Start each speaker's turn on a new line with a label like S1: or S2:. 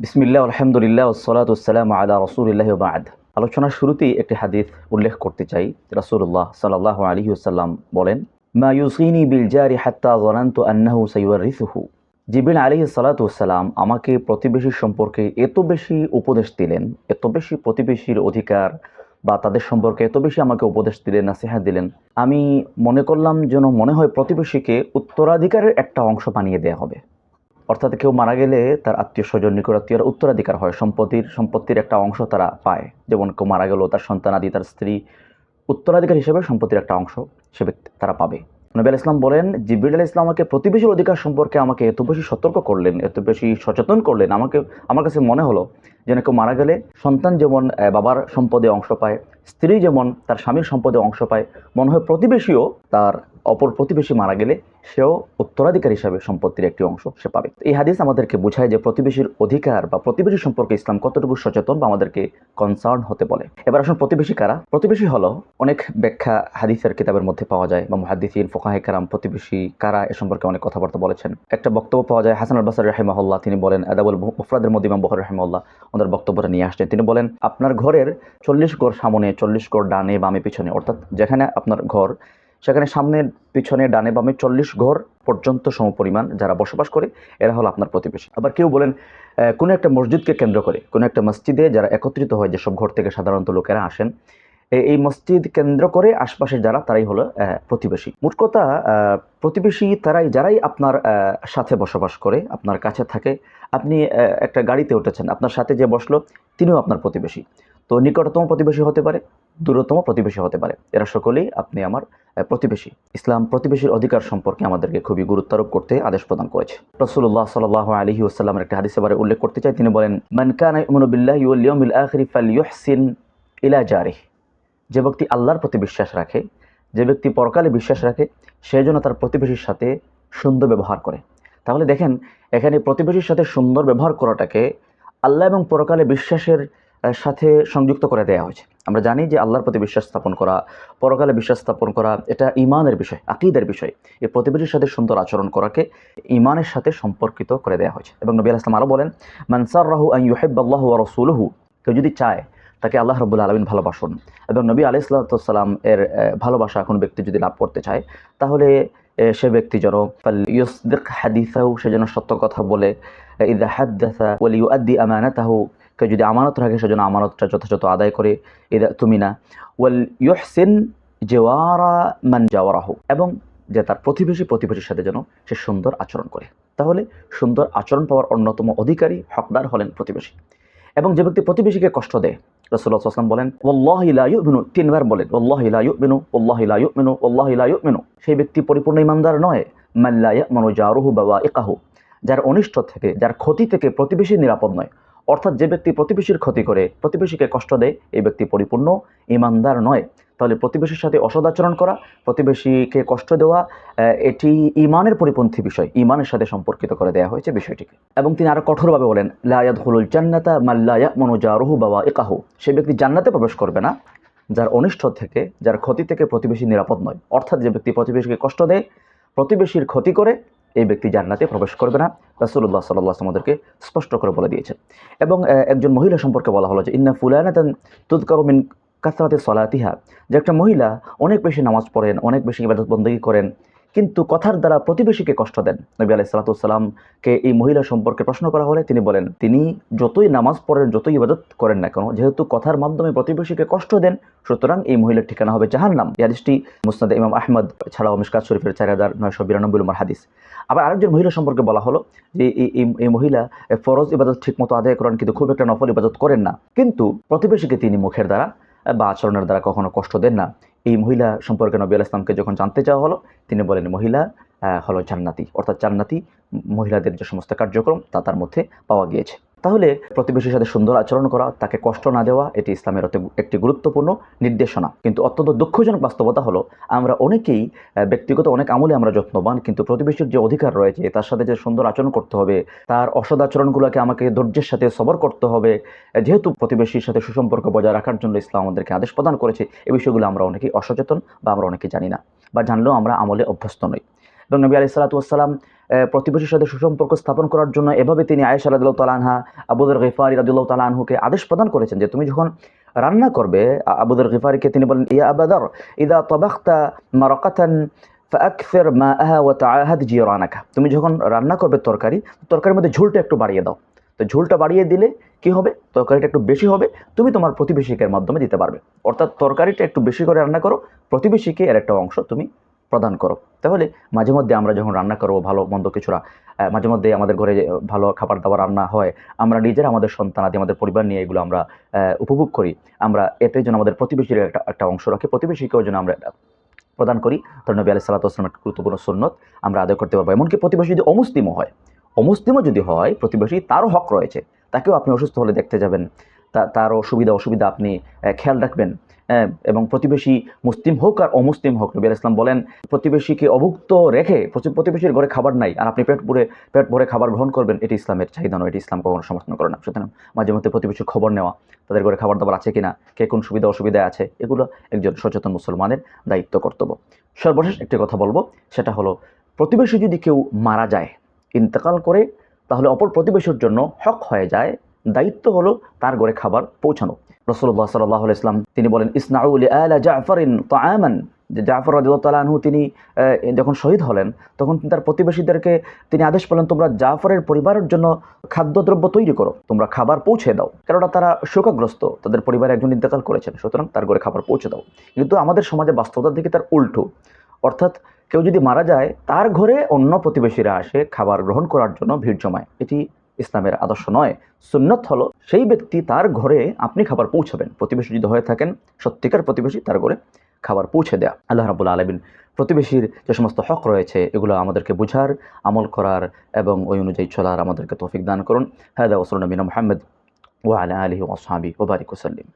S1: বিসমিল্লাহ, আলহামদুলিল্লাহ ওসলাত ওসালাম আলা রসুলিল্লাহ বাদ। আলোচনার শুরুতেই একটি হাদিস উল্লেখ করতে চাই রাসূলুল্লাহ সাল্লাহ আলী আসাল্লাম বলেন, মা ইউসিনি বিল জারি হাত্তা জনান্তু আন্নাহু সাইওয়ারিসুহু। জিবিল আলী সালাতাম আমাকে প্রতিবেশীর সম্পর্কে এত বেশি উপদেশ দিলেন, এত বেশি প্রতিবেশীর অধিকার বা তাদের সম্পর্কে এত বেশি আমাকে উপদেশ দিলেন, নাসিহা দিলেন, আমি মনে করলাম যেন মনে হয় প্রতিবেশীকে উত্তরাধিকারের একটা অংশ বানিয়ে দেওয়া হবে। অর্থাৎ কেউ মারা গেলে তার আত্মীয় স্বজন নিকটাত্মীয়র উত্তরাধিকার হয়। সম্পত্তির সম্পত্তির একটা অংশ তারা পায়। যেমন কেউ মারা গেল, তার সন্তানাদি তার স্ত্রী। উত্তরাধিকার হিসেবে সম্পত্তির একটা অংশ সে তারা পাবে। নবী ইসলাম বলেন জিবির আল ইসলাম আমাকে প্রতিবেশীর অধিকার সম্পর্কে আমাকে এত বেশি সতর্ক করলেন, এত বেশি সচেতন করলেন। আমাকে, আমার কাছে মনে হলো যেন কেউ মারা গেলে সন্তান যেমন বাবার সম্পদে অংশ পায়, স্ত্রী যেমন, তার স্বামীর সম্পদে অংশ পায়, মনে হয় প্রতিবেশীও তার অপর প্রতিবেশী মারা গেলে সেও উত্তরাধিকার হিসাবে সম্পত্তির একটি অংশ সে পাবে। এই হাদিস আমাদেরকে বোঝায় যে প্রতিবেশীর অধিকার বা প্রতিবেশী সম্পর্কে ইসলাম কতটুকু সচেতন বা আমাদেরকে কনসার্ন হতে বলে। এবার আসুন প্রতিবেশী কারা? প্রতিবেশী হলো অনেক ব্যাখ্যা হাদিসের কিতাবের মধ্যে পাওয়া যায় বা মুহাদ্দিসিন, ফোকাহে কারাম, প্রতিবেশী কারা এ সম্পর্কে অনেক কথাবার্তা বলেছেন। একটা বক্তব্য পাওয়া যায়, হাসান আল বাসার রাহিমাহুল্লাহ তিনি বলেন, আদাবুল মুফরাদের মধ্যে ইমাম বহর রাহিমাল্লাহ ওনার বক্তব্যটা নিয়ে আসছেন। তিনি বলেন, আপনার ঘরের চল্লিশ গড় সামনে, চল্লিশ গড় ডানে বামে পিছনে, অর্থাৎ যেখানে আপনার ঘর সেখানে সামনে পিছনে, ডানে বামে চল্লিশ ঘর পর্যন্ত সমপরিমাণ যারা বসবাস করে, এরা হলো আপনার প্রতিবেশী। আবার কেউ বলেন কোনো একটা মসজিদকে কেন্দ্র করে, কোনো একটা মসজিদে যারা একত্রিত হয়, যেসব ঘর থেকে সাধারণত লোকেরা আসেন এই মসজিদ কেন্দ্র করে আশপাশে যারা, তারাই হলো প্রতিবেশী। মোট কথা প্রতিবেশী তারাই, যারাই আপনার সাথে বসবাস করে, আপনার কাছে থাকে, আপনি একটা গাড়িতে উঠেছেন, আপনার সাথে যে বসল, তিনিও আপনার প্রতিবেশী। তো নিকটতম প্রতিবেশী হতে পারে দূরতম প্রতিবেশী হতে পারে। এরা সকলেই আপনি আমার প্রতিবেশী। ইসলাম প্রতিবেশীর অধিকার সম্পর্কে আমাদেরকে খুবই গুরুত্ব আরোপ করতে আদেশ প্রদান করেছে। রসুল্লাহ সাল আলহি ওসাল্লামের একটা হাদিসে বারে উল্লেখ করতে চাই। তিনি বলেন মানকানা যে ব্যক্তি আল্লাহর প্রতি বিশ্বাস রাখে, যে ব্যক্তি পরকালে বিশ্বাস রাখে, সে যেন তার প্রতিবেশীর সাথে সুন্দর ব্যবহার করে। তাহলে দেখেন, এখানে প্রতিবেশীর সাথে সুন্দর ব্যবহার করাটাকে আল্লাহ এবং পরকালে বিশ্বাসের সাথে সংযুক্ত করে দেওয়া হয়েছে। আমরা জানি যে আল্লাহর প্রতি বিশ্বাস স্থাপন করা, পরকালে বিশ্বাস স্থাপন করা, এটা ইমানের বিষয়, আকিদের বিষয়। এই প্রতিবেশীর সাথে সুন্দর আচরণ করাকে ইমানের সাথে সম্পর্কিত করে দেওয়া হয়েছে। এবং নবী আসলাম আরও বলেন মানসার রাহু আই ইউহেব্বাল্লাহ রসুলহু কেউ যদি চায়, তাকে আল্লাহ রবুল্লা আলমিন ভালোবাসুন। এবং নবী আলি আলাইসালাম এর ভালোবাসা কোনো ব্যক্তি যদি লাভ করতে চায়, তাহলে সে ব্যক্তি যেন ইউসদিক হাদিসাহু সে যেন সত্য কথা বলে, ইদা হাদ্দাসা আদি আমানাতাহু কেউ যদি আমানত রাখে, সেজন্য আমানতটা যথাযথ আদায় করে ইদা তুমি না। ওয়াল ইউহসিন জেওয়ারা মান জাওয়ারাহু। এবং যে তার প্রতিবেশী প্রতিবেশীর সাথে যেন সে সুন্দর আচরণ করে। তাহলে সুন্দর আচরণ পাওয়ার অন্যতম অধিকারী হকদার হলেন প্রতিবেশী। এবং যে ব্যক্তি প্রতিবেশীকে কষ্ট দেয় রসুল্লাহ আসলাম বলেন ওল্লাহ ইলাইমিনু তিনবার বলেন ওল্লাহ ইলাইমিনু ওল্লাহ ইলাইমিনু ওল্লাহ ইলাইমিনু সেই ব্যক্তি পরিপূর্ণ ইমানদার নয়। মাল্লায়া মনো জারুহু বাবা একাহু যার অনিষ্ট থেকে, যার ক্ষতি থেকে প্রতিবেশী নিরাপদ নয়। অর্থাৎ যে ব্যক্তি প্রতিবেশীর ক্ষতি করে, প্রতিবেশীকে কষ্ট দেয়, এই ব্যক্তি পরিপূর্ণ ইমানদার নয়। তাহলে প্রতিবেশীর সাথে অসদাচরণ করা, প্রতিবেশীকে কষ্ট দেওয়া এটি ইমানের পরিপন্থী বিষয়। ইমানের সাথে সম্পর্কিত করে দেওয়া হয়েছে বিষয়টিকে। এবং তিনি আরও কঠোরভাবে বলেন লায়াদ হলুল জান্নাতা মাল্লায়া মনোজারুহু বাবা একাহু সে ব্যক্তি জান্নাতে প্রবেশ করবে না, যার অনিষ্ট থেকে, যার ক্ষতি থেকে প্রতিবেশী নিরাপদ নয়। অর্থাৎ যে ব্যক্তি প্রতিবেশীকে কষ্ট দেয়, প্রতিবেশীর ক্ষতি করে এই ব্যক্তি জান্নাতে প্রবেশ করবে না। রাসুল্লাহ সাল্লাহ আমাদেরকে স্পষ্ট করে বলে দিয়েছেন এবং একজন মহিলা সম্পর্কে বলা হলো যে, ইন্না ফুলানাতান তুদকারু মিন কাসরাতে সলাতিহা। যে একটা মহিলা অনেক বেশি নামাজ পড়েন, অনেক বেশি ইবাদত বন্দী করেন কিন্তু কথার দ্বারা প্রতিবেশীকে কষ্ট দেন। নবী সালাতামকে এই মহিলা সম্পর্কে প্রশ্ন করা হলে তিনি বলেন, তিনি যতই নামাজ পড়েন, যতই ইবাদত করেন না কেন, যেহেতু কথার মাধ্যমে প্রতিবেশীকে কষ্ট দেন, সুতরাং এই মহিলার ঠিকানা হবে জাহান্নাম। এই হাদিসটি মুসনাদ ইমাম আহমদ ছাড়াও মিশকাত শরীফের চার হাজার নয়শো বিরানব্বই নম্বর হাদিস। আবার আরেকজন মহিলা সম্পর্কে বলা হলো যে এই মহিলা ফরজ ইবাদত ঠিকমতো আদায় করেন, কিন্তু খুব একটা নফল ইবাদত করেন না। কিন্তু প্রতিবেশীকে তিনি মুখের দ্বারা বা আচরণের দ্বারা কখনো কষ্ট দেন না। এই মহিলা সম্পর্কে নবী আল ইসলামকে যখন জানতে চাওয়া হলো, তিনি বলেন, মহিলা হলো জান্নাতি। অর্থাৎ জান্নাতি মহিলাদের যে সমস্ত কার্যক্রম তা তার মধ্যে পাওয়া গিয়েছে। তাহলে প্রতিবেশীর সাথে সুন্দর আচরণ করা, তাকে কষ্ট না দেওয়া, এটি ইসলামের একটি গুরুত্বপূর্ণ নির্দেশনা। কিন্তু অত্যন্ত দুঃখজনক বাস্তবতা হলো, আমরা অনেকেই ব্যক্তিগত অনেক আমলে আমরা যত্নবান, কিন্তু প্রতিবেশীর যে অধিকার রয়েছে, তার সাথে যে সুন্দর আচরণ করতে হবে, তার অসদ আচরণগুলোকে আমাকে ধৈর্যের সাথে সবর করতে হবে যেহেতু প্রতিবেশীর সাথে সুসম্পর্ক বজায় রাখার জন্য ইসলাম আমাদেরকে আদেশ প্রদান করেছে এই বিষয়গুলো আমরা অনেকেই অসচেতন বা আমরা অনেকেই জানি না, বা জানলেও আমরা আমলে অভ্যস্ত নই। এবং নবী আলি সালাতাম প্রতিবেশীর সাথে সুসম্পর্ক স্থাপন করার জন্য এভাবে তিনি আয়েশা রাদিল্লাহ তালানহা আবুদুর গিফারি রাদিল্লাহ তালানহুকে আদেশ প্রদান করেছেন যে তুমি যখন রান্না করবে আবুদুর গিফারিকে তিনি বলেন, ইয়া আবাদার ইদা তবাখতা মারাকাতান ফাকফির মা আহা তাআহাদ জিরানাকা। তুমি যখন রান্না করবে তরকারি, তরকারির মধ্যে ঝোলটা একটু বাড়িয়ে দাও। তো ঝোলটা বাড়িয়ে দিলে কি হবে? তরকারিটা একটু বেশি হবে, তুমি তোমার প্রতিবেশীকের মাধ্যমে দিতে পারবে। অর্থাৎ তরকারিটা একটু বেশি করে রান্না করো, প্রতিবেশীকে এর একটা অংশ তুমি প্রদান করো। তাহলে মাঝে মধ্যে আমরা যখন রান্না করব ভালো মন্দ কিছুরা মাঝে মধ্যে আমাদের ঘরে ভালো খাবার দাবার রান্না হয়, আমরা নিজেরা আমাদের সন্তানাদি আমাদের পরিবার নিয়ে এগুলো আমরা উপভোগ করি। আমরা এতে যেন আমাদের প্রতিবেশীর একটা একটা অংশ রাখি, প্রতিবেশীকেও যেন আমরা প্রদান করি। তাহলে নবী আলি সাল্লাহামের গুরুত্বপূর্ণ সুন্নত, আমরা আদায় করতে পারব। এমনকি প্রতিবেশী যদি অমুসলিমও হয়, অমুসলিমও যদি হয়, প্রতিবেশী তারও হক রয়েছে। তাকেও আপনি অসুস্থ হলে দেখতে যাবেন। তারও সুবিধা অসুবিধা আপনি খেয়াল রাখবেন। এবং প্রতিবেশী মুসলিম হোক আর অমুসলিম হোক, নবী ইসলাম বলেন, প্রতিবেশীকে অভুক্ত রেখে প্রতি- প্রতিবেশীর ঘরে খাবার নাই, আর আপনি পেট ভরে পেট ভরে খাবার গ্রহণ করবেন, এটি ইসলামের চাহিদা নয়, এটি ইসলাম কখনো সমর্থন করে না। সুতরাং মাঝে মধ্যে প্রতিবেশীর খবর নেওয়া, তাদের ঘরে খাবার দাবার আছে কিনা, কে কোন সুবিধা অসুবিধা আছে, এগুলো একজন সচেতন মুসলমানের দায়িত্ব, কর্তব্য। সর্বশেষ একটি কথা বলব, সেটা হলো, প্রতিবেশী যদি কেউ মারা যায়, ইন্তেকাল করে, তাহলে অপর প্রতিবেশীর জন্য হক হয়ে যায় দায়িত্ব হলো তার ঘরে খাবার পৌঁছানো। রসুল্লাহ সাল্লাহ ইসলাম তিনি বলেন ইসনাউল আলা জাফরিন তাআমান। যে জাফর রাদিয়াল্লাহু তিনি যখন শহীদ হলেন, তখন তার প্রতিবেশীদেরকে, তিনি আদেশ পেলেন, তোমরা জাফরের পরিবারের জন্য খাদ্যদ্রব্য তৈরি করো, তোমরা খাবার পৌঁছে দাও। কেননা তারা শোকাগ্রস্ত, তাদের পরিবারে একজন ইন্তেকাল করেছেন, সুতরাং তার ঘরে খাবার পৌঁছে দাও। কিন্তু আমাদের সমাজে বাস্তবতার দিকে তার উল্টো। অর্থাৎ কেউ যদি মারা যায়, তার ঘরে অন্য প্রতিবেশীরা আসে খাবার গ্রহণ করার জন্য ভিড় জমায়। এটি ইসলামের আদর্শ নয়, সুন্নত হলো সেই ব্যক্তি তার ঘরে আপনি খাবার পৌঁছাবেন। প্রতিবেশী যদি হয়ে থাকেন, সত্যিকার প্রতিবেশী তার ঘরে খাবার পৌঁছে দেয়া। আল্লাহ রাবুল আলমিন প্রতিবেশীর যে সমস্ত হক রয়েছে, এগুলো আমাদেরকে বুঝার, আমল করার এবং ওই অনুযায়ী চলার আমাদেরকে তৌফিক দান করুন। হায়দা ওসল নবীন মোহাম্মদ ওয়ালা আলহি ওসাহাবি ওবারিক ওসাল্লিম